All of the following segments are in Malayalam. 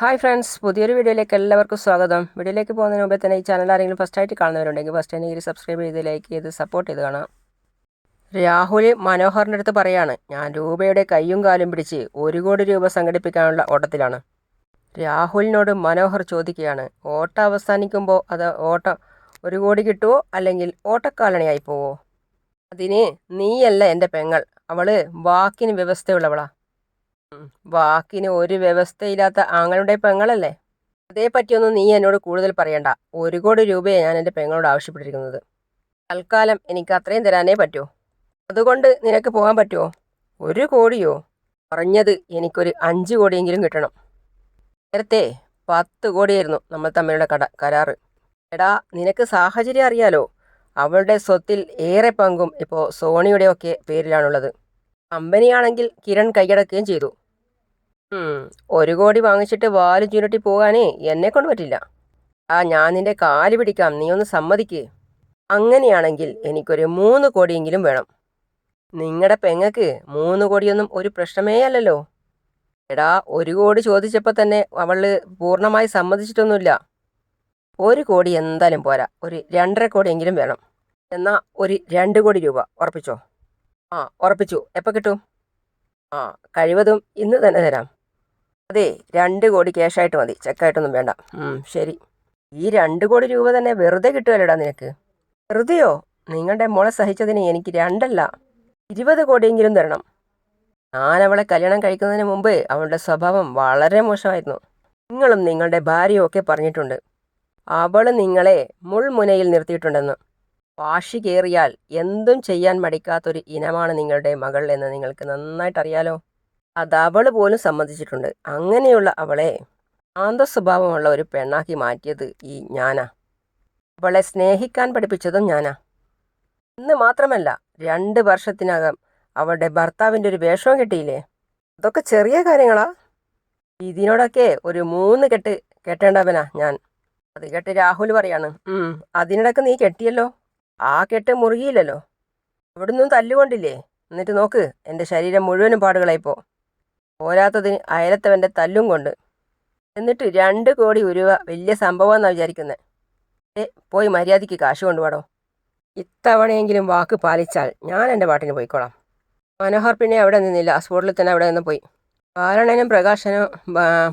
ഹായ് ഫ്രണ്ട്സ് പുതിയൊരു വീഡിയോയിലേക്ക് എല്ലാവർക്കും സ്വാഗതം. വീഡിയോയിലേക്ക് പോകുന്നതിന് മുമ്പേ തന്നെ ഈ ചാനൽ ആരെങ്കിലും ഫസ്റ്റ് ആയിട്ട് കാണുന്നവരുണ്ടെങ്കിൽ ഫസ്റ്റ് തന്നെ സബ്സ്ക്രൈബ് ചെയ്ത് ലൈക്ക് ചെയ്ത് സപ്പോർട്ട് ചെയ്ത് കാണാം. രാഹുൽ മനോഹറിന്റെ അടുത്ത് പറയാണ് ഞാൻ രൂപയുടെ കൈയും കാലും പിടിച്ച് ഒരു കോടി രൂപ സംഘടിപ്പിക്കാനുള്ള ഓട്ടത്തിലാണ്. രാഹുലിനോട് മനോഹർ ചോദിക്കുകയാണ് ഓട്ടം അവസാനിക്കുമ്പോൾ അത് ഓട്ടം ഒരു കോടി കിട്ടുമോ അല്ലെങ്കിൽ ഓട്ടക്കാലണിയായി പോവോ? അതിന് നീയല്ല എന്റെ പെങ്ങൾ അവൾ വാക്കിന് വ്യവസ്ഥയുള്ളവളാ. വാക്കിന് ഒരു വ്യവസ്ഥയില്ലാത്ത ആങ്ങളുടെ പെങ്ങളല്ലേ? അതേപ്പറ്റിയൊന്നും നീ എന്നോട് കൂടുതൽ പറയണ്ട. ഒരു കോടി രൂപയാണ് ഞാൻ എന്റെ പെങ്ങളോട് ആവശ്യപ്പെട്ടിരിക്കുന്നത്. തൽക്കാലം എനിക്ക് അത്രയും തരാനേ പറ്റൂ. അതുകൊണ്ട് നിനക്ക് പോകാൻ പറ്റുമോ ഒരു കോടിയോ? പറഞ്ഞത് എനിക്കൊരു അഞ്ച് കോടിയെങ്കിലും കിട്ടണം. നേരത്തെ പത്ത് കോടിയായിരുന്നു നമ്മൾ തമ്മിലുള്ള കട കരാറ്. എടാ നിനക്ക് സാഹചര്യം അറിയാലോ. അവളുടെ സ്വത്തിൽ ഏറെ പങ്കും ഇപ്പോൾ സോണിയുടെയൊക്കെ പേരിലാണുള്ളത്. കമ്പനിയാണെങ്കിൽ കിരൺ കൈയടക്കുകയും ചെയ്തു. ഒരു കോടി വാങ്ങിച്ചിട്ട് വാൽ ചുരുട്ടി പോകാനേ എന്നെ കൊണ്ട് പറ്റില്ല. ആ ഞാൻ നിന്റെ കാൽ പിടിക്കാം. നീ ഒന്ന് സമ്മതിക്ക്. അങ്ങനെയാണെങ്കിൽ എനിക്കൊരു മൂന്ന് കോടിയെങ്കിലും വേണം. നിങ്ങളുടെ പെങ്ങക്ക് മൂന്ന് കോടിയൊന്നും ഒരു പ്രശ്നമേ അല്ലല്ലോ. എടാ ഒരു കോടി ചോദിച്ചപ്പോൾ തന്നെ അവൾ പൂർണമായി സമ്മതിച്ചിട്ടൊന്നുമില്ല. ഒരു കോടി എന്തായാലും പോരാ. ഒരു രണ്ടര കോടിയെങ്കിലും വേണം. എന്നാ ഒരു രണ്ട് കോടി രൂപ. ഉറപ്പിച്ചോ? ആ ഉറപ്പിച്ചു. എപ്പോൾ കിട്ടും? ആ കഴിവതും ഇന്ന് തന്നെ തരാം. അതെ രണ്ട് കോടി ക്യാഷായിട്ട് മതി. ചെക്കായിട്ടൊന്നും വേണ്ട. ശരി. ഈ രണ്ട് കോടി രൂപ തന്നെ വെറുതെ കിട്ടുമല്ലോടാ നിനക്ക്? വെറുതെയോ? നിങ്ങളുടെ മോളെ സഹിച്ചതിന് എനിക്ക് രണ്ടല്ല ഇരുപത് കോടിയെങ്കിലും തരണം. ഞാൻ അവളെ കല്യാണം കഴിക്കുന്നതിന് മുമ്പ് അവളുടെ സ്വഭാവം വളരെ മോശമായിരുന്നു. നിങ്ങളും നിങ്ങളുടെ ഭാര്യയും ഒക്കെ പറഞ്ഞിട്ടുണ്ട്. അവൾ നിങ്ങളെ മുൾമുനയിൽ നിർത്തിയിട്ടുണ്ടെന്ന്. വാശി കയറിയാൽ എന്തും ചെയ്യാൻ മടിക്കാത്തൊരു ഇനമാണ് നിങ്ങളുടെ മകൾ എന്ന് നിങ്ങൾക്ക് നന്നായിട്ട് അറിയാലോ അത് അവൾ പോലും സമ്മതിച്ചിട്ടുണ്ട്. അങ്ങനെയുള്ള അവളെ സ്വഭാവമുള്ള ഒരു പെണ്ണാക്കി മാറ്റിയത് ഈ ഞാനാ. അവളെ സ്നേഹിക്കാൻ പഠിപ്പിച്ചതും ഞാനാ. ഇന്ന് മാത്രമല്ല രണ്ട് വർഷത്തിനകം അവളുടെ ഭർത്താവിന്റെ ഒരു വേഷവും കിട്ടിയില്ലേ? അതൊക്കെ ചെറിയ കാര്യങ്ങളാ. ഇതിനോടൊക്കെ ഒരു മൂന്ന് കെട്ട് കെട്ടേണ്ടവനാ ഞാൻ. അത് കെട്ട് രാഹുൽ പറയാണ് അതിനിടക്ക് നീ കെട്ടിയല്ലോ? ആ കെട്ട് മുറുകിയില്ലല്ലോ? അവിടുന്ന് തല്ലുകൊണ്ടില്ലേ? എന്നിട്ട് നോക്ക് എന്റെ ശരീരം മുഴുവനും പാടുകളായിപ്പോ. പോരാത്തതിന് അയലത്തവന്റെ തല്ലും കൊണ്ട്. എന്നിട്ട് രണ്ട് കോടി ഉരുവ വലിയ സംഭവമെന്നാണ് വിചാരിക്കുന്നത് ഏ പോയി മര്യാദയ്ക്ക് കാശ് കൊണ്ടുപോടോ ഇത്തവണയെങ്കിലും വാക്ക് പാലിച്ചാൽ ഞാൻ എന്റെ പാട്ടിന് പോയിക്കോളാം. മനോഹർ പിന്നെ അവിടെ നിന്നില്ല. സ്പോട്ടിൽ തന്നെ അവിടെ നിന്ന് പോയി. ബാലണനും പ്രകാശനും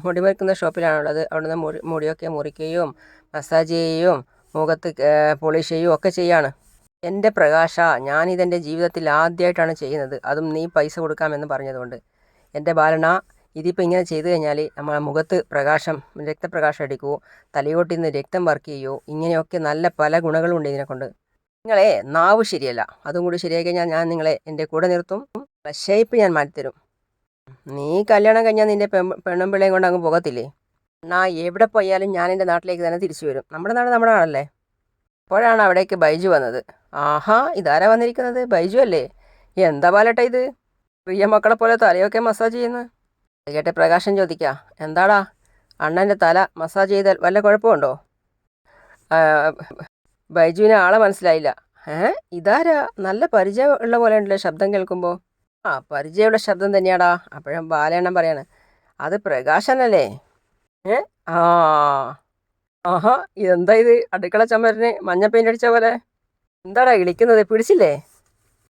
മുടിമുറിക്കുന്ന ഷോപ്പിലാണുള്ളത്. അവിടെ നിന്ന് മുടി മുടിയൊക്കെ മുറിക്കുകയും മസാജ് ചെയ്യുകയും മുഖത്ത് പോളിഷ് ചെയ്യുകയും ഒക്കെ ചെയ്യാണ്. എന്റെ പ്രകാശ ഞാനിതെന്റെ ജീവിതത്തിൽ ആദ്യമായിട്ടാണ് ചെയ്യുന്നത്. അതും നീ പൈസ കൊടുക്കാമെന്ന് പറഞ്ഞതുകൊണ്ട്. എന്റെ ബാലണ ഇതിപ്പോൾ ഇങ്ങനെ ചെയ്തു കഴിഞ്ഞാൽ നമ്മളെ മുഖത്ത് പ്രകാശം രക്തപ്രകാശം അടിക്കുമോ തലയോട്ടിൽ നിന്ന് രക്തം വർക്ക് ചെയ്യുമോ ഇങ്ങനെയൊക്കെ നല്ല പല ഗുണങ്ങളും ഉണ്ട് ഇതിനെക്കൊണ്ട്. നിങ്ങളെ നാവ് ശരിയല്ല. അതും കൂടി ശരിയായി കഴിഞ്ഞാൽ ഞാൻ നിങ്ങളെ എന്റെ കൂടെ നിർത്തും. ഷേപ്പ് ഞാൻ മാറ്റിത്തരും. നീ കല്യാണം കഴിഞ്ഞാൽ നിന്റെ പെൺ പെണ്ണും പിള്ളയും കൊണ്ട് അങ്ങ് പോകത്തില്ലേ? ഞാൻ എവിടെ പോയാലും ഞാൻ എന്റെ നാട്ടിലേക്ക് തന്നെ തിരിച്ചു വരും. നമ്മുടെ നാട് നമ്മുടെ നാടല്ലേ? അപ്പോഴാണ് അവിടേക്ക് ബൈജു വന്നത്. ആഹാ ഇതാരാ വന്നിരിക്കുന്നത്? ബൈജു അല്ലേ? എന്താ പാലട്ട ഇത്? പ്രിയ മക്കളെ പോലെ തലയൊക്കെ മസാജ് ചെയ്യുന്നത് കേട്ടെ പ്രകാശൻ ചോദിക്കാം. എന്താടാ? അണ്ണന്റെ തല മസാജ് ചെയ്താൽ വല്ല കുഴപ്പമുണ്ടോ? ബൈജുവിന് ആളെ മനസ്സിലായില്ല. ഏ? ഇതാരാ? നല്ല പരിചയം ഉള്ള പോലെ ഉണ്ടല്ലോ ശബ്ദം കേൾക്കുമ്പോൾ ആ പരിചയമുള്ള ശബ്ദം തന്നെയാടാ. അപ്പോഴും ബാലയണ്ണം പറയാണ്. അത് പ്രകാശനല്ലേ? ഏ? ആ. ആഹാ ഇതെന്താ ഇത്? അടുക്കള ചമ്മരന് മഞ്ഞ പെയിന്റ് അടിച്ച പോലെ. എന്താടാ ഇളിക്കുന്നത്? പിടിച്ചില്ലേ?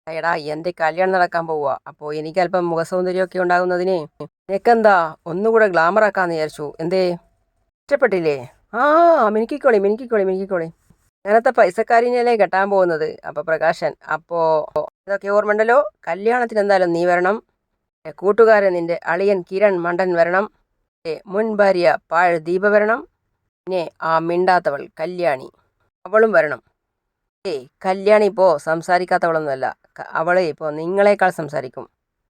എടാ എന്റെ കല്യാണം നടക്കാൻ പോവുക അപ്പോ എനിക്ക് അല്പം മുഖസൗന്ദര്യമൊക്കെ ഉണ്ടാകുന്നതിന് നിനക്കെന്താ? ഒന്നുകൂടെ ഗ്ലാമർ ആക്കാന്ന് വിചാരിച്ചു. എന്തേ? ഇഷ്ടപ്പെട്ടില്ലേ? ആ മിനുക്കിക്കോളി മിനുക്കിക്കോളി മിനുക്കിക്കോളി. അങ്ങനത്തെ പൈസക്കാരിനല്ലേ കെട്ടാൻ പോകുന്നത്? അപ്പോൾ പ്രകാശൻ അപ്പോ ഇതൊക്കെ ഓർമ്മയുണ്ടല്ലോ? കല്യാണത്തിന് എന്തായാലും നീ വരണം. കൂട്ടുകാരൻ നിന്റെ അളിയൻ കിരൺ മണ്ടൻ വരണം. മുൻ ഭാര്യ പാഴ് ദീപ വരണം. പിന്നെ ആ മിണ്ടാത്തവൾ കല്യാണി അവളും വരണം. ഏയ് കല്യാണി ഇപ്പോൾ സംസാരിക്കാത്തവളൊന്നുമല്ല. അവളെ ഇപ്പോൾ നിങ്ങളെക്കാൾ സംസാരിക്കും.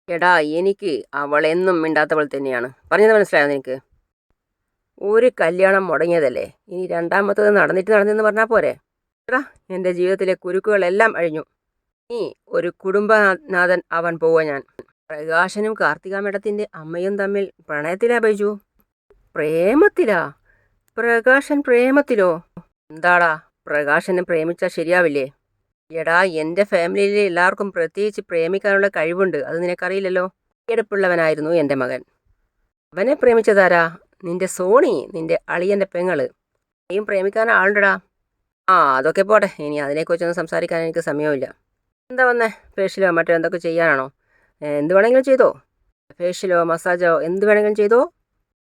എടാ എനിക്ക് അവളെന്നും മിണ്ടാത്തവൾ തന്നെയാണ്. പറഞ്ഞത് മനസ്സിലായോ നിനക്ക്? ഒരു കല്യാണം മുടങ്ങിയതല്ലേ? ഇനി രണ്ടാമത്തത് നടന്നിട്ട് നടന്നെന്ന് പറഞ്ഞാൽ പോരെ? എടാ എന്റെ ജീവിതത്തിലെ കുരുക്കുകളെല്ലാം അഴിഞ്ഞു. നീ ഒരു കുടുംബനാഥൻ അവൻ പോവുക ഞാൻ. പ്രകാശനും കാർത്തിക മേഡത്തിന്റെ അമ്മയും തമ്മിൽ പ്രണയത്തിലാ ബൈജു. പ്രേമത്തിലാ? പ്രകാശൻ പ്രേമത്തിലോ? എന്താടാ? പ്രകാശനെ പ്രേമിച്ചാൽ ശരിയാവില്ലേ? എടാ എന്റെ ഫാമിലിയിലെ എല്ലാവർക്കും പ്രത്യേകിച്ച് പ്രേമിക്കാനുള്ള കഴിവുണ്ട്. അത് നിനക്കറിയില്ലല്ലോ? എടുപ്പുള്ളവനായിരുന്നു എന്റെ മകൻ. അവനെ പ്രേമിച്ചതാരാ? നിന്റെ സോണി നിന്റെ അളിയന്റെ പെങ്ങൾ. നീയും പ്രേമിക്കാൻ ആളുണ്ടടാ. ആ അതൊക്കെ പോട്ടെ. ഇനി അതിനെക്കുറിച്ചൊന്നും സംസാരിക്കാൻ എനിക്ക് സമയമില്ല എന്താ വന്നേ? ഫേഷ്യലോ മറ്റോ എന്തൊക്കെ ചെയ്യാനാണോ? എന്ത് വേണമെങ്കിലും ചെയ്തോ? ഫേഷ്യലോ മസാജോ എന്ത് വേണമെങ്കിലും ചെയ്തോ?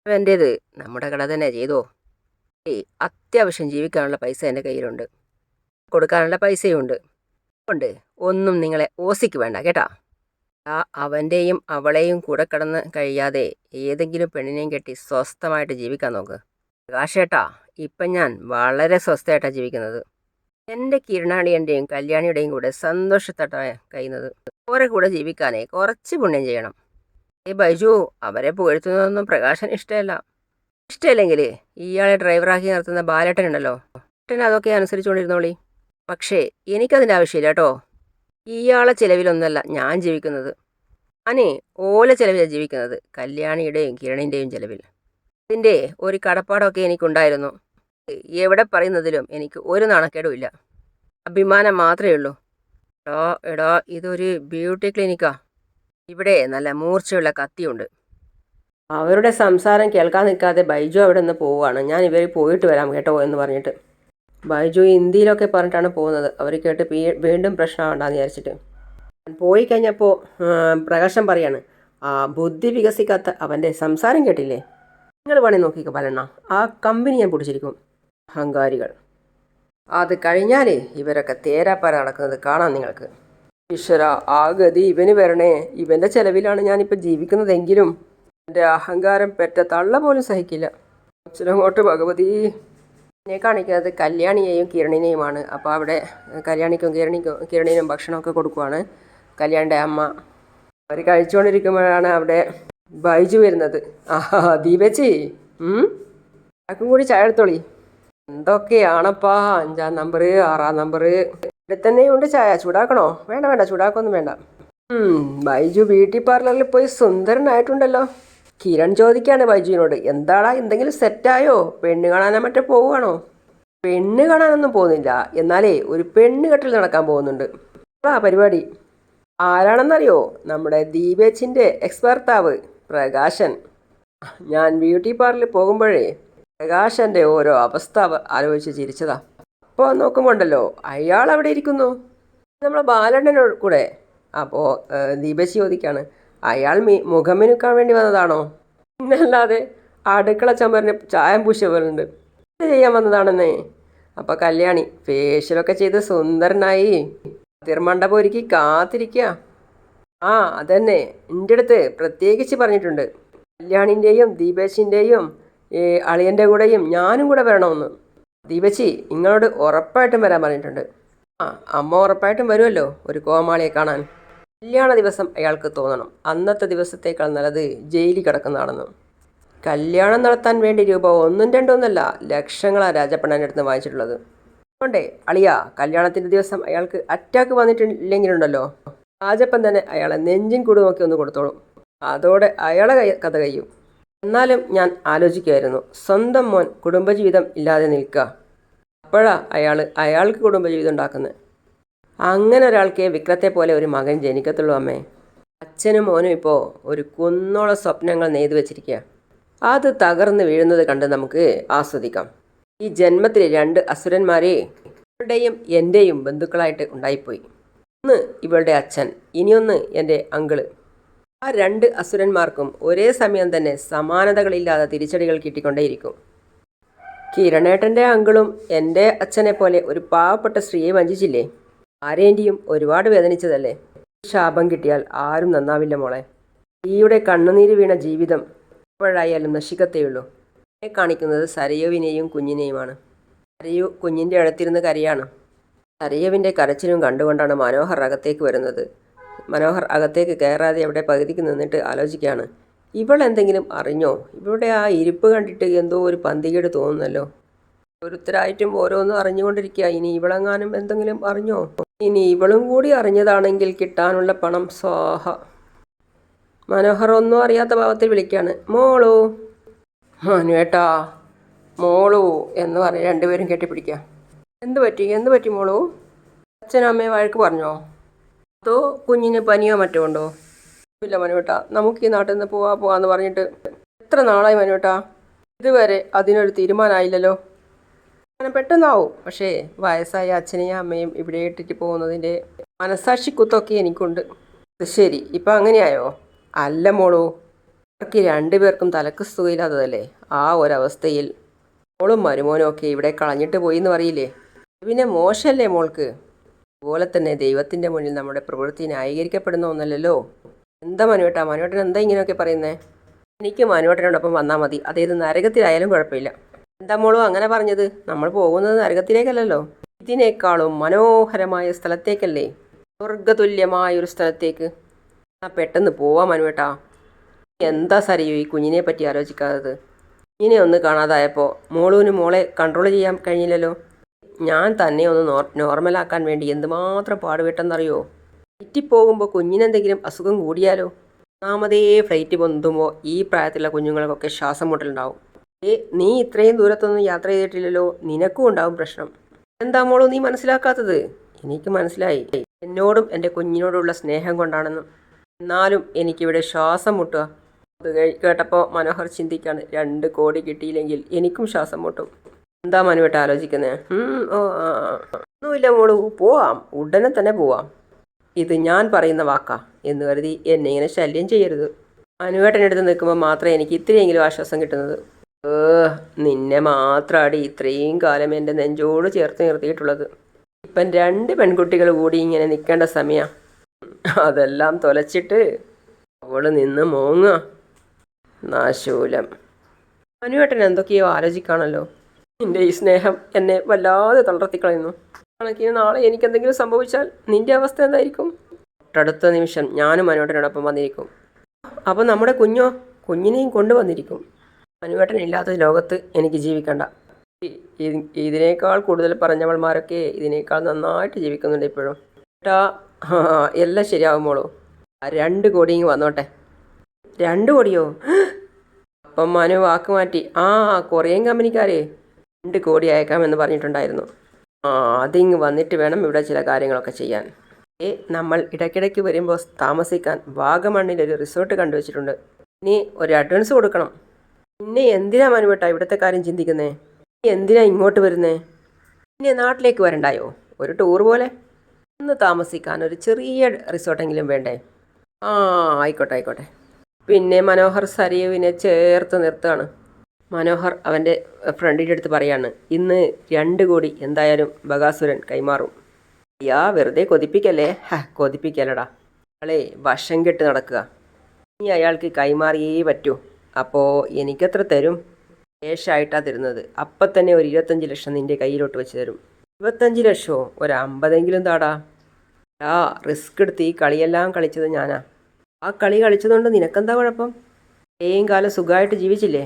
എന്റേത് നമ്മുടെ കട തന്നെ ചെയ്തോ? ഏയ് അത്യാവശ്യം ജീവിക്കാനുള്ള പൈസ എന്റെ കയ്യിലുണ്ട്. കൊടുക്കാനുള്ള പൈസയുണ്ട്. ഉണ്ട്. ഒന്നും നിങ്ങളെ ഓസിക്ക് വേണ്ട കേട്ടാ? ആ അവന്റെയും അവളെയും കൂടെ കിടന്ന് കഴിയാതെ ഏതെങ്കിലും പെണ്ണിനെയും കെട്ടി സ്വസ്ഥമായിട്ട് ജീവിക്കാൻ നോക്ക്. പ്രകാശേട്ടാ ഇപ്പം ഞാൻ വളരെ സ്വസ്ഥമായിട്ടാണ് ജീവിക്കുന്നത്. എന്റെ കിരണാളിയന്റെയും കല്യാണിയുടെയും കൂടെ സന്തോഷത്തോട്ടാണ് കഴിയുന്നത്. ഓരെ കൂടെ ജീവിക്കാനേ കുറച്ച് പുണ്യം ചെയ്യണം. ഏ ബൈജു അവരെ പുകഴ്ത്തുന്നതൊന്നും പ്രകാശൻ ഇഷ്ടമല്ല. ഇഷ്ടമില്ലെങ്കിൽ ഇയാളെ ഡ്രൈവറാക്കി നിർത്തുന്ന ബാലേട്ടനുണ്ടല്ലോ. ബാലേട്ടൻ അതൊക്കെ അനുസരിച്ചുകൊണ്ടിരുന്നോളി പക്ഷേ എനിക്കതിന്റെ ആവശ്യമില്ല കേട്ടോ. ഇയാളെ ചിലവിലൊന്നല്ല ഞാൻ ജീവിക്കുന്നത്. അനെ ഓല ചിലവിലാണ് ജീവിക്കുന്നത്. കല്യാണിയുടെയും കിരണിന്റെയും ചിലവിൽ. അതിന്റെ ഒരു കടപ്പാടൊക്കെ എനിക്കുണ്ടായിരുന്നു. എവിടെ പറയുന്നതിലും എനിക്ക് ഒരു നാണക്കേടുമില്ല അഭിമാനം മാത്രമേ ഉള്ളൂ. എടാ എടാ ഇതൊരു ബ്യൂട്ടി ക്ലിനിക്കാ. ഇവിടെ നല്ല മൂർച്ചയുള്ള കത്തിയുണ്ട്. അവരുടെ സംസാരം കേൾക്കാൻ നിൽക്കാതെ ബൈജു അവിടെ നിന്ന് പോവുകയാണ്. ഞാൻ ഇവർ പോയിട്ട് വരാം കേട്ടോ എന്ന് പറഞ്ഞിട്ട്. ബൈജു ഹിന്ദിയിലൊക്കെ പറഞ്ഞിട്ടാണ് പോകുന്നത്. അവർ കേട്ട് വീണ്ടും പ്രശ്നമാവണ്ടെന്ന് വിചാരിച്ചിട്ട്. പോയി കഴിഞ്ഞപ്പോൾ പ്രകാശം പറയാണ് ആ ബുദ്ധി വികസിക്കാത്ത അവന്റെ സംസാരം കേട്ടില്ലേ? നിങ്ങൾ വേണേൽ നോക്കിക്കോ പലണ്ണ. ആ കമ്പനി ഞാൻ പിടിച്ചിരിക്കും. അഹങ്കാരികൾ. അത് കഴിഞ്ഞാലേ ഇവരൊക്കെ തേരാപ്പാര നടക്കുന്നത് കാണാം നിങ്ങൾക്ക്. ഈശ്വര ആ ഗതി ഇവന് വരണേ. ഇവന്റെ ചെലവിലാണ് ഞാനിപ്പോൾ ജീവിക്കുന്നതെങ്കിലും. എന്റെ അഹങ്കാരം പെറ്റ തള്ള പോലും സഹിക്കില്ല. അച്ഛനങ്ങോട്ട് ഭഗവതി. എന്നെ കാണിക്കുന്നത് കല്യാണിയെയും കിരണിനെയുമാണ്. അപ്പോൾ അവിടെ കല്യാണിക്കും കിരണിക്കും കിരണിനും ഭക്ഷണമൊക്കെ കൊടുക്കുവാണ്. കല്യാണിന്റെ അമ്മ അവർ കഴിച്ചുകൊണ്ടിരിക്കുമ്പോഴാണ് അവിടെ ബൈജു വരുന്നത്. ആഹാ ദീപച്ചി. ആക്കും കൂടി ചായ എടുത്തോളി. എന്തൊക്കെയാണപ്പാ? അഞ്ചാം നമ്പർ ആറാം നമ്പർ. ഇവിടെ തന്നെയുണ്ട് ചായ. ചൂടാക്കണോ? വേണ്ട വേണ്ട. ചൂടാക്കൊന്നും വേണ്ട. ബൈജു ബ്യൂട്ടി പാർലറിൽ പോയി സുന്ദരനായിട്ടുണ്ടല്ലോ. കിരൺ ചോദിക്കാണ് ബൈജുവിനോട് എന്താടാ എന്തെങ്കിലും സെറ്റായോ? പെണ്ണ് കാണാനോ മറ്റേ പോവുകയാണോ? പെണ്ണ് കാണാനൊന്നും പോകുന്നില്ല. എന്നാലേ ഒരു പെണ്ണ് കെട്ടിൽ നടക്കാൻ പോകുന്നുണ്ട്. ആ പരിപാടി. ആരാണെന്നറിയോ? നമ്മുടെ ദീപേച്ചിന്റെ എക്സ്പെർട്ടാവ് പ്രകാശൻ. ഞാൻ ബ്യൂട്ടി പാർലറിൽ പോകുമ്പോഴേ പ്രകാശന്റെ ഓരോ അവസ്ഥ ആലോചിച്ച് ചിരിച്ചതാ. അപ്പോൾ നോക്കുമ്പോണ്ടല്ലോ അയാൾ അവിടെ ഇരിക്കുന്നു നമ്മളെ ബാലണ്ണനോട് കൂടെ. അപ്പോൾ ദീപേച്ചി ചോദിക്കാണ്. അയാൾ മീ മുഖമെനുക്കാൻ വേണ്ടി വന്നതാണോ? പിന്നല്ലാതെ അടുക്കള ചമ്പറിന് ചായം പൂശിയ പോലുണ്ട് ഇത് ചെയ്യാൻ വന്നതാണെന്നേ? അപ്പോൾ കല്യാണി ഫേഷ്യലൊക്കെ ചെയ്ത് സുന്ദരനായി. തിർമണ്ഡപം ഒരുക്കി കാത്തിരിക്കുക ആ അതന്നെ. എന്റെ അടുത്ത് പ്രത്യേകിച്ച് പറഞ്ഞിട്ടുണ്ട്. കല്യാണിന്റെയും ദീപേശിന്റെയും അളിയന്റെ കൂടെയും ഞാനും കൂടെ വരണമെന്ന്. ദീപച്ചി നിങ്ങളോട് ഉറപ്പായിട്ടും വരാൻ പറഞ്ഞിട്ടുണ്ട്. ആ അമ്മ ഉറപ്പായിട്ടും വരുമല്ലോ ഒരു കോമാളിയെ കാണാൻ. കല്യാണ ദിവസം അയാൾക്ക് തോന്നണം. അന്നത്തെ ദിവസത്തേക്കാൾ നല്ലത് ജയിലിൽ കിടക്കുന്നതാണെന്ന്. കല്യാണം നടത്താൻ വേണ്ടി രൂപ ഒന്നും രണ്ടൊന്നല്ല ലക്ഷങ്ങളാണ് രാജപ്പണ്ണന്റെ അടുത്ത് വാങ്ങിച്ചിട്ടുള്ളത്. അതുകൊണ്ടേ അളിയ കല്യാണത്തിന്റെ ദിവസം അയാൾക്ക് അറ്റാക്ക് വന്നിട്ടില്ലെങ്കിലുണ്ടല്ലോ. രാജപ്പൻ തന്നെ അയാളെ നെഞ്ചിൻ കൂട് നോക്കി ഒന്ന് കൊടുത്തോളും. അതോടെ അയാളെ കഥ കഴിയും. എന്നാലും ഞാൻ ആലോചിക്കുമായിരുന്നു സ്വന്തം മോൻ കുടുംബജീവിതം ഇല്ലാതെ നിൽക്കുക. അപ്പോഴാണ് അയാൾ അയാൾക്ക് കുടുംബജീവിതം ഉണ്ടാക്കുന്നത്. അങ്ങനെ ഒരാൾക്ക് വിക്രത്തെ പോലെ ഒരു മകൻ ജനിക്കത്തുള്ളൂ അമ്മേ. അച്ഛനും മോനും ഇപ്പോൾ ഒരു കുന്നോളം സ്വപ്നങ്ങൾ നെയ്തു വെച്ചിരിക്കുക അത് തകർന്ന് വീഴുന്നത് കണ്ട് നമുക്ക് ആസ്വദിക്കാം. ഈ ജന്മത്തിൽ രണ്ട് അസുരന്മാരെ ഇവളുടെയും എന്റെയും ബന്ധുക്കളായിട്ട് ഉണ്ടായിപ്പോയി. ഒന്ന് ഇവളുടെ അച്ഛൻ ഇനിയൊന്ന് എന്റെ അങ്കിൾ. ആ രണ്ട് അസുരന്മാർക്കും ഒരേ സമയം തന്നെ സമാനതകളില്ലാതെ തിരിച്ചടികൾ കിട്ടിക്കൊണ്ടേയിരിക്കും. കിരണേട്ടന്റെ അങ്കിളും എന്റെ അച്ഛനെ പോലെ ഒരു പാവപ്പെട്ട സ്ത്രീയെ വഞ്ചിച്ചില്ലേ? ആരേന്റെയും ഒരുപാട് വേദനിച്ചതല്ലേ? ശാപം കിട്ടിയാൽ ആരും നന്നാവില്ല മോളെ. ഈയുടെ കണ്ണുനീര് വീണ ജീവിതം എപ്പോഴായാലും നശിക്കത്തേയുള്ളൂ. എന്നെ കാണിക്കുന്നത് സരയുവിനെയും കുഞ്ഞിനെയുമാണ്. സരയു കുഞ്ഞിന്റെ അടുത്തിരുന്ന് കരയാണ്. സരയുവിന്റെ കരച്ചിലും കണ്ടുകൊണ്ടാണ് മനോഹർ അകത്തേക്ക് വരുന്നത്. മനോഹർ അകത്തേക്ക് കയറാതെ അവിടെ പകുതിക്ക് നിന്നിട്ട് ആലോചിക്കുകയാണ്. ഇവൾ എന്തെങ്കിലും അറിഞ്ഞോ? ഇവളുടെ ആ ഇരിപ്പ് കണ്ടിട്ട് എന്തോ ഒരു പന്തികേട് തോന്നുന്നല്ലോ. ഓരോരുത്തരായിട്ടും ഓരോന്നും അറിഞ്ഞുകൊണ്ടിരിക്കുക. ഇനി ഇവളെങ്ങാനും എന്തെങ്കിലും അറിഞ്ഞോ? ഇനി ഇവളും കൂടി അറിഞ്ഞതാണെങ്കിൽ കിട്ടാനുള്ള പണം സ്വാഹ മനോഹർ ഒന്നും അറിയാത്ത ഭാവത്തിൽ വിളിക്കുകയാണ് മോളു. മനുവേട്ടാ മോളു എന്ന് പറഞ്ഞ് രണ്ടുപേരും കെട്ടിപ്പിടിക്കുക എന്ത് പറ്റി? എന്ത് പറ്റി മോളു? അച്ഛനും വഴക്ക് പറഞ്ഞോ? അതോ കുഞ്ഞിന് പനിയോ മറ്റോ ഉണ്ടോ? ഇല്ല മനുവേട്ടാ നമുക്ക് ഈ നാട്ടിൽ നിന്ന് പോവാ പോവാന്ന് പറഞ്ഞിട്ട് എത്ര നാളായി മനുവേട്ടാ? ഇതുവരെ അതിനൊരു തീരുമാനമായില്ലല്ലോ. പെട്ടെന്നാവും. പക്ഷേ വയസ്സായ അച്ഛനെയും അമ്മയും ഇവിടെ ഇട്ടിട്ട് പോകുന്നതിന്റെ മനസാക്ഷി കുത്തൊക്കെ എനിക്കുണ്ട്. അത് ശരി. ഇപ്പം അങ്ങനെയായോ? അല്ല മോളോ. അവർക്ക് രണ്ടുപേർക്കും തലക്ക് സുഖമില്ലാത്തതല്ലേ? ആ ഒരവസ്ഥയിൽ. മോളും മരുമോനും ഒക്കെ ഇവിടെ കളഞ്ഞിട്ട് പോയി എന്ന് പറയില്ലേ? പിന്നെ മോശമല്ലേ മോൾക്ക്? അതുപോലെ തന്നെ ദൈവത്തിന്റെ മുന്നിൽ നമ്മുടെ പ്രവൃത്തി ന്യായീകരിക്കപ്പെടുന്ന ഒന്നല്ലല്ലോ? എന്താ മനുവേട്ടാ? മനുവേട്ടൻ എന്താ ഇങ്ങനെയൊക്കെ പറയുന്നത് എനിക്ക് മനുവേട്ടനോടൊപ്പം വന്നാൽ മതി. അതേത് നരകത്തിലായാലും കുഴപ്പമില്ല. എന്താ മോളോ അങ്ങനെ പറഞ്ഞത്? നമ്മൾ പോകുന്നത് നരകത്തിലേക്കല്ലല്ലോ. ഇതിനേക്കാളും മനോഹരമായ സ്ഥലത്തേക്കല്ലേ? സ്വർഗതുല്യമായ ഒരു സ്ഥലത്തേക്ക്. ആ പെട്ടെന്ന് പോവാം മനുവേട്ടാ. എന്താ സരിയോ ഈ കുഞ്ഞിനെ പറ്റി ആലോചിക്കാത്തത്? ഇങ്ങനെ ഒന്ന് കാണാതായപ്പോൾ മോളൂന് മോളെ കൺട്രോൾ ചെയ്യാൻ കഴിഞ്ഞില്ലല്ലോ. ഞാൻ തന്നെ ഒന്ന് നോർ നോർമലാക്കാൻ വേണ്ടി എന്തുമാത്രം പാടുപെട്ടെന്നറിയോ? ഫ്ലൈറ്റിൽ പോകുമ്പോൾ കുഞ്ഞിനെന്തെങ്കിലും അസുഖം കൂടിയാലോ? ഒന്നാമതേ ഫ്ലൈറ്റ് പൊന്തുമ്പോൾ ഈ പ്രായത്തിലുള്ള കുഞ്ഞുങ്ങൾക്കൊക്കെ ശ്വാസം മുട്ടലുണ്ടാവും. നീ ഇത്രയും ദൂരത്തൊന്നും യാത്ര ചെയ്തിട്ടില്ലല്ലോ. നിനക്കും ഉണ്ടാവും പ്രശ്നം. എന്താ മോളോ നീ മനസ്സിലാക്കാത്തത്? എനിക്ക് മനസ്സിലായി. എന്നോടും എന്റെ കുഞ്ഞിനോടുള്ള സ്നേഹം കൊണ്ടാണെന്നും. എന്നാലും എനിക്കിവിടെ ശ്വാസം മുട്ടുക. അത് കേട്ടപ്പോൾ മനോഹർ ചിന്തിക്കാണ്. രണ്ട് കോടി കിട്ടിയില്ലെങ്കിൽ എനിക്കും ശ്വാസം മുട്ടും. എന്താ മനുവേട്ട ആലോചിക്കുന്നത് ഓ. ഒന്നുമില്ല മോൾ. പോവാം. ഉടനെ തന്നെ പോവാം. ഇത് ഞാൻ പറയുന്ന വാക്കാ എന്ന് കരുതി എന്നെ ഇങ്ങനെ ശല്യം ചെയ്യരുത്. അനുവേട്ടനടുത്ത് നിൽക്കുമ്പോൾ മാത്രമേ എനിക്ക് ഇത്രയെങ്കിലും ആശ്വാസം കിട്ടുന്നത്. ഏ നിന്നെ മാത്രമാണ് ഇത്രയും കാലം എന്റെ നെഞ്ചോട് ചേർത്ത് നിർത്തിയിട്ടുള്ളത്. ഇപ്പം രണ്ട് പെൺകുട്ടികൾ കൂടി ഇങ്ങനെ നിൽക്കേണ്ട സമയം. അതെല്ലാം തൊലച്ചിട്ട് അവൾ നിന്ന് മോങ്ങ. നാശൂലം മനുവേട്ടൻ എന്തൊക്കെയോ ആലോചിക്കാണല്ലോ. നിന്റെ ഈ സ്നേഹം എന്നെ വല്ലാതെ തളർത്തിക്കളയുന്നു. കണക്കിന് നാളെ എനിക്ക് എന്തെങ്കിലും സംഭവിച്ചാൽ നിന്റെ അവസ്ഥ എന്തായിരിക്കും? തൊട്ടടുത്ത നിമിഷം ഞാനും മനുവേട്ടനോടൊപ്പം വന്നിരിക്കും. അപ്പോൾ നമ്മുടെ കുഞ്ഞോ കുഞ്ഞിനെയും കൊണ്ടുവന്നിരിക്കും. മനുവേട്ടൻ ഇല്ലാത്ത ലോകത്ത് എനിക്ക് ജീവിക്കണ്ട. ഇതിനേക്കാൾ കൂടുതൽ പറഞ്ഞവൾമാരൊക്കെ ഇതിനേക്കാൾ നന്നായിട്ട് ജീവിക്കുന്നുണ്ട് ഇപ്പോഴും. ഏട്ടാ എല്ലാം ശരിയാവുമ്പോളോ രണ്ട് കോടി കോടിയും വന്നോട്ടെ. രണ്ട് കോടിയോ? അപ്പം മനു വാക്ക് മാറ്റി. ആ കൊറിയൻ കമ്പനിക്കാരെ രണ്ട് കോടി അയക്കാമെന്ന് പറഞ്ഞിട്ടുണ്ടായിരുന്നു. ആ അതിങ്ങ് വന്നിട്ട് വേണം ഇവിടെ ചില കാര്യങ്ങളൊക്കെ ചെയ്യാൻ. ഏ നമ്മൾ ഇടയ്ക്കിടയ്ക്ക് വരുമ്പോൾ താമസിക്കാൻ വാഗമണ്ണിൽ ഒരു റിസോർട്ട് കണ്ടുവച്ചിട്ടുണ്ട്. ഇനി ഒരു അഡ്വാൻസ് കൊടുക്കണം. പിന്നെ എന്തിനാ മനുവേട്ടാ ഇവിടുത്തെ കാര്യം ചിന്തിക്കുന്നേ? എന്തിനാ ഇങ്ങോട്ട് വരുന്നേ? പിന്നെ നാട്ടിലേക്ക് വരണ്ടായോ? ഒരു ടൂർ പോലെ? ഒന്ന് താമസിക്കാൻ ഒരു ചെറിയ റിസോർട്ടെങ്കിലും വേണ്ടേ? ആ ആയിക്കോട്ടെ ആയിക്കോട്ടെ. പിന്നെ മനോഹർ സരിയുവിനെ ചേർത്ത് നിർത്തുകയാണ്. മനോഹർ അവന്റെ ഫ്രണ്ടിന്റെ അടുത്ത് പറയാണ് ഇന്ന് രണ്ട് കോടി എന്തായാലും ബകാസുരൻ കൈമാറും. യാ വെറുതെ കൊതിപ്പിക്കല്ലേ? ഹ കൊതിപ്പിക്കലടാ അളേ വശം കെട്ട് നടക്കുക. നീ അയാൾക്ക് കൈമാറിയേ പറ്റൂ. അപ്പോൾ എനിക്കത്ര തരും. ക്യാഷായിട്ടാണ് തരുന്നത്. അപ്പം തന്നെ ഒരു ഇരുപത്തഞ്ച് ലക്ഷം നിന്റെ കയ്യിലോട്ട് വെച്ച് തരും. ഇരുപത്തഞ്ച് ലക്ഷമോ ഒരു അമ്പതെങ്കിലും താടാ. ആ റിസ്ക് എടുത്ത് ഈ കളിയെല്ലാം കളിച്ചത് ഞാനാ. ആ കളി കളിച്ചതുകൊണ്ട് നിനക്കെന്താ കുഴപ്പം? ഏയും കാലം സുഖമായിട്ട് ജീവിച്ചില്ലേ?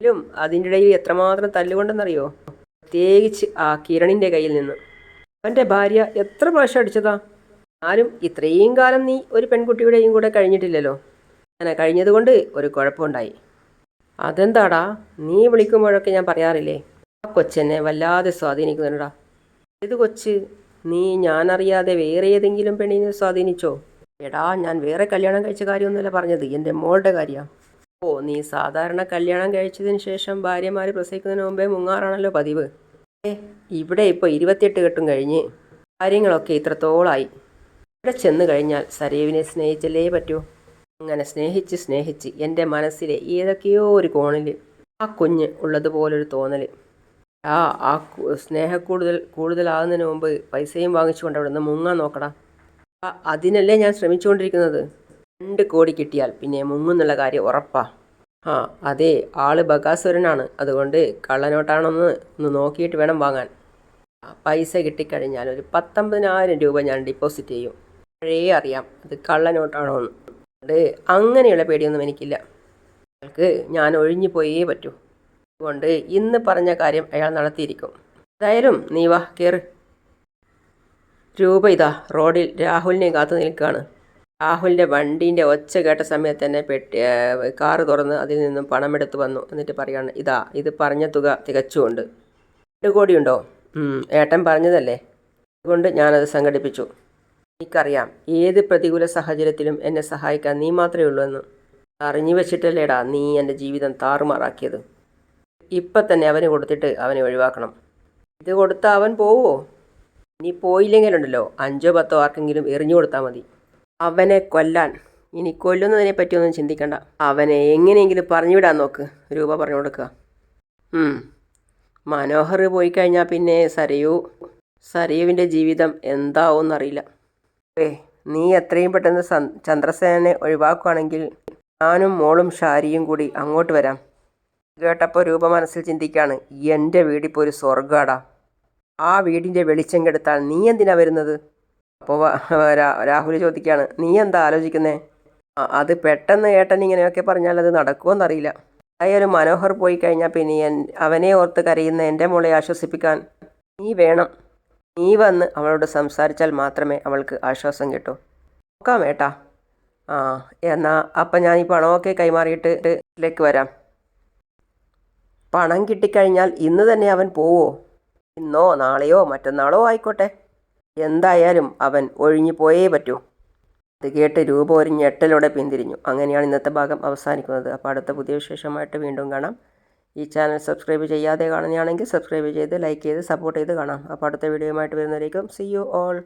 എങ്കിലും അതിന്റെ ഇടയിൽ എത്രമാത്രം തല്ലുകൊണ്ടെന്നറിയോ? പ്രത്യേകിച്ച് ആ കിരണിന്റെ കയ്യിൽ നിന്ന്. അവന്റെ ഭാര്യ എത്ര പ്രാവശ്യം അടിച്ചതാ? ആരും ഇത്രയും കാലം നീ ഒരു പെൺകുട്ടിയുടെയും കൂടെ കഴിഞ്ഞിട്ടില്ലല്ലോ. അങ്ങനെ കഴിഞ്ഞതുകൊണ്ട് ഒരു കുഴപ്പമുണ്ടായി. അതെന്താടാ? നീ വിളിക്കുമ്പോഴൊക്കെ ഞാൻ പറയാറില്ലേ? ആ കൊച്ചെന്നെ വല്ലാതെ സ്വാധീനിക്കുന്നുണ്ടാ ഏത് കൊച്ച്? നീ ഞാനറിയാതെ വേറെ ഏതെങ്കിലും പെണ്ണിനെ സ്വാധീനിച്ചോ? എടാ ഞാൻ വേറെ കല്യാണം കഴിച്ച കാര്യമൊന്നുമല്ല പറഞ്ഞത്. എന്റെ മോളുടെ കാര്യമാണ് ഓ നീ സാധാരണ കല്യാണം കഴിച്ചതിന് ശേഷം ഭാര്യമാർ പ്രസവിക്കുന്നതിന് മുമ്പേ മുങ്ങാറാണല്ലോ പതിവ്. ഏ ഇവിടെ ഇപ്പോൾ ഇരുപത്തിയെട്ട് കെട്ടും കഴിഞ്ഞ് കാര്യങ്ങളൊക്കെ ഇത്രത്തോളായി. ഇവിടെ ചെന്ന് കഴിഞ്ഞാൽ സരീവിനെ സ്നേഹിച്ചല്ലേ പറ്റൂ? അങ്ങനെ സ്നേഹിച്ച് സ്നേഹിച്ച് എന്റെ മനസ്സിലെ ഏതൊക്കെയോ ഒരു കോണിൽ ആ കുഞ്ഞ് ഉള്ളതുപോലൊരു തോന്നൽ ആ ആ സ്നേഹ കൂടുതൽ കൂടുതലാകുന്നതിന് മുമ്പ് പൈസയും വാങ്ങിച്ചുകൊണ്ട് അവിടെ നിന്ന് മുങ്ങാൻ നോക്കടാ. ആ, അതിനല്ലേ ഞാൻ ശ്രമിച്ചുകൊണ്ടിരിക്കുന്നത്? രണ്ട് കോടി കിട്ടിയാൽ പിന്നെ മുങ്ങുന്നുള്ള കാര്യം ഉറപ്പാ. ആ അതെ ആൾ ബകാസുരനാണ് അതുകൊണ്ട് കള്ളനോട്ടാണെന്ന് ഒന്ന് നോക്കിയിട്ട് വേണം വാങ്ങാൻ. പൈസ കിട്ടിക്കഴിഞ്ഞാൽ ഒരു പത്തൊമ്പതിനായിരം രൂപ ഞാൻ ഡിപ്പോസിറ്റ് ചെയ്യും. പഴയ അറിയാം അത് കള്ളനോട്ടാണോ എന്ന് അത് അങ്ങനെയുള്ള പേടിയൊന്നും എനിക്കില്ല. അയാൾക്ക് ഞാൻ ഒഴിഞ്ഞു പോയേ പറ്റൂ. അതുകൊണ്ട് ഇന്ന് പറഞ്ഞ കാര്യം അയാൾ നടത്തിയിരിക്കും. എന്തായാലും നീ വാ കയറ് രൂപ ഇതാ റോഡിൽ രാഹുലിനെ കാത്തു നിൽക്കുകയാണ്. രാഹുലിന്റെ വണ്ടീന്റെ ഒച്ച കേട്ട സമയത്ത് തന്നെ പെട്ടി കാറ് തുറന്ന് അതിൽ നിന്നും പണമെടുത്ത് വന്നു. എന്നിട്ട് പറയാണ് ഇതാ ഇത് പറഞ്ഞ തുക തികച്ചുകൊണ്ട് രണ്ട് കോടിയുണ്ടോ? ഏട്ടൻ പറഞ്ഞതല്ലേ? അതുകൊണ്ട് ഞാനത് സംഘടിപ്പിച്ചു. എനിക്കറിയാം. ഏത് പ്രതികൂല സാഹചര്യത്തിലും എന്നെ സഹായിക്കാൻ നീ മാത്രമേ ഉള്ളൂ എന്ന്. അറിഞ്ഞു വെച്ചിട്ടല്ലേടാ നീ എന്റെ ജീവിതം താറുമാറാക്കിയത്. ഇപ്പം തന്നെ അവന് കൊടുത്തിട്ട് അവനെ ഒഴിവാക്കണം. ഇത് കൊടുത്താൽ അവൻ പോവോ? ഇനി പോയില്ലെങ്കിലുണ്ടല്ലോ. അഞ്ചോ പത്തോ ആർക്കെങ്കിലും എറിഞ്ഞു കൊടുത്താൽ മതി. അവനെ കൊല്ലാൻ. ഇനി കൊല്ലുന്നതിനെ പറ്റിയൊന്നും ചിന്തിക്കണ്ട. അവനെ എങ്ങനെയെങ്കിലും പറഞ്ഞു വിടാൻ നോക്ക്. രൂപ പറഞ്ഞു കൊടുക്കുക. മനോഹർ പോയി കഴിഞ്ഞാൽ പിന്നെ സരയു സരയുവിന്റെ ജീവിതം എന്താവുമെന്നറിയില്ല ഏ നീ എത്രയും പെട്ടെന്ന് ചന്ദ്രസേനെ ഒഴിവാക്കുകയാണെങ്കിൽ ഞാനും മോളും ഷാരിയും കൂടി അങ്ങോട്ട് വരാം. കേട്ടപ്പോൾ രൂപ മനസ്സിൽ ചിന്തിക്കുകയാണ് എന്റെ വീടിപ്പോൾ ഒരു സ്വർഗാടാ ആ വീടിന്റെ വെളിച്ചം കെടുത്താൽ നീ എന്തിനാ വരുന്നത്? അപ്പോൾ രാഹുൽ ചോദിക്കുകയാണ് നീ എന്താ ആലോചിക്കുന്നേ? അത് പെട്ടെന്ന് ഏട്ടൻ ഇങ്ങനെയൊക്കെ പറഞ്ഞാൽ അത് നടക്കുമെന്നറിയില്ല ആയാലും മനോഹർ പോയി കഴിഞ്ഞാൽ പിന്നെ അവനെ ഓർത്ത് കരയുന്ന എന്റെ മോളെ ആശ്വസിപ്പിക്കാൻ നീ വേണം. നീ വന്ന് അവളോട് സംസാരിച്ചാൽ മാത്രമേ അവൾക്ക് ആശ്വാസം കിട്ടൂ. നോക്കാം ഏട്ടാ. ആ എന്നാ അപ്പം ഞാൻ ഈ പണമൊക്കെ കൈമാറിയിട്ട് ഇതിലേക്ക് വരാം. പണം കിട്ടിക്കഴിഞ്ഞാൽ ഇന്ന് തന്നെ അവൻ പോവോ? ഇന്നോ നാളെയോ മറ്റന്നാളോ ആയിക്കോട്ടെ. എന്തായാലും അവൻ ഒഴിഞ്ഞു പോയേ പറ്റൂ. ഇത് കേട്ട് രൂപ ഒരു ഞെട്ടലോടെ പിന്തിരിഞ്ഞു. അങ്ങനെയാണ് ഇന്നത്തെ ഭാഗം അവസാനിക്കുന്നത്. അപ്പോൾ അടുത്ത പുതിയ വിശേഷമായിട്ട് വീണ്ടും കാണാം. ഈ ചാനൽ സബ്സ്ക്രൈബ് ചെയ്യാതെ കാണുകയാണെങ്കിൽ സബ്സ്ക്രൈബ് ചെയ്ത് ലൈക്ക് ചെയ്ത് സപ്പോർട്ട് ചെയ്ത് കാണാം. അപ്പോൾ അടുത്ത വീഡിയോയുമായിട്ട് വരുന്നതായിരിക്കും സി യു ഓൾ